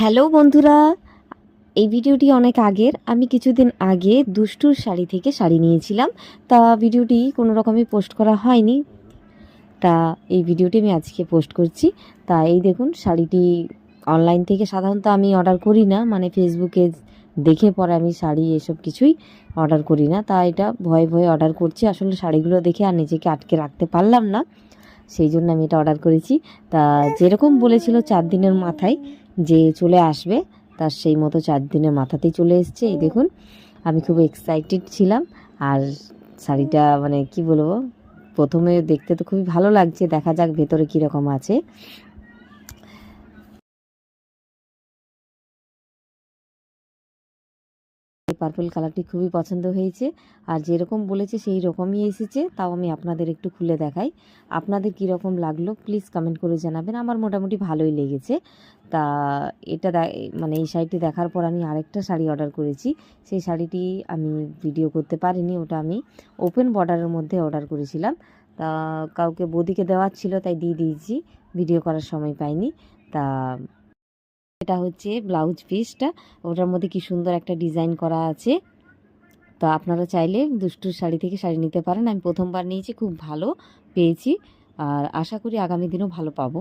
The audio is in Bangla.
হ্যালো বন্ধুরা, এই ভিডিওটি অনেক আগের। আমি কিছুদিন আগে দুষ্টুর শাড়ি থেকে শাড়ি নিয়েছিলাম। তা ভিডিওটি কোনো রকমই পোস্ট করা হয়নি। তা এই ভিডিওটি আমি আজকে পোস্ট করছি। তা এই দেখুন, শাড়িটি অনলাইন থেকে সাধারণত আমি অর্ডার করি না। মানে ফেসবুকে দেখে পরে আমি শাড়ি এসব কিছুই অর্ডার করি না। তা এটা ভয়ে ভয়ে অর্ডার করছি। আসলে শাড়িগুলো দেখে আর নিজেকে আটকে রাখতে পারলাম না। সেই জন্য আমি এটা অর্ডার করেছি। তা যেরকম বলেছিল চার দিনের মাথায় যে চলে আসবে, তার সেই মতো চার দিনের মাথাতেই চলে এসছে। এই দেখুন, আমি খুব এক্সাইটেড ছিলাম। আর শাড়িটা মানে কি বলব, প্রথমে দেখতে তো খুবই ভালো লাগছে। দেখা যাক ভেতরে কীরকম আছে। পার্পল কালারটি খুবই পছন্দ হয়েছে। আর যেরকম বলেছে সেই রকমই এসেছে, তাও আমি আপনাদের একটু খুলে দেখাই। আপনাদের কীরকম লাগল প্লিজ কমেন্ট করে জানাবেন। আমার মোটামুটি ভালোই লেগেছে। তা এটা মানে এই শাড়িটি দেখার পর আমি আরেকটা শাড়ি অর্ডার করেছি। সেই শাড়িটি আমি ভিডিও করতে পারিনি, ওটা আমি ওপেন বর্ডারের মধ্যে অর্ডার করেছিলাম। তা কাউকে বৌদিকে দেওয়ার ছিল, তাই দিয়ে দিয়েছি। ভিডিও করার সময় পাইনি। তা এটা হচ্ছে ব্লাউজ পিসটা। ওটার মধ্যে কি সুন্দর একটা ডিজাইন করা আছে। তো আপনারা চাইলে দুষ্টুর শাড়ি থেকে শাড়ি নিতে পারেন। আমি প্রথমবার নিয়েছি, খুব ভালো পেয়েছি। আর আশা করি আগামী দিনও ভালো পাবো।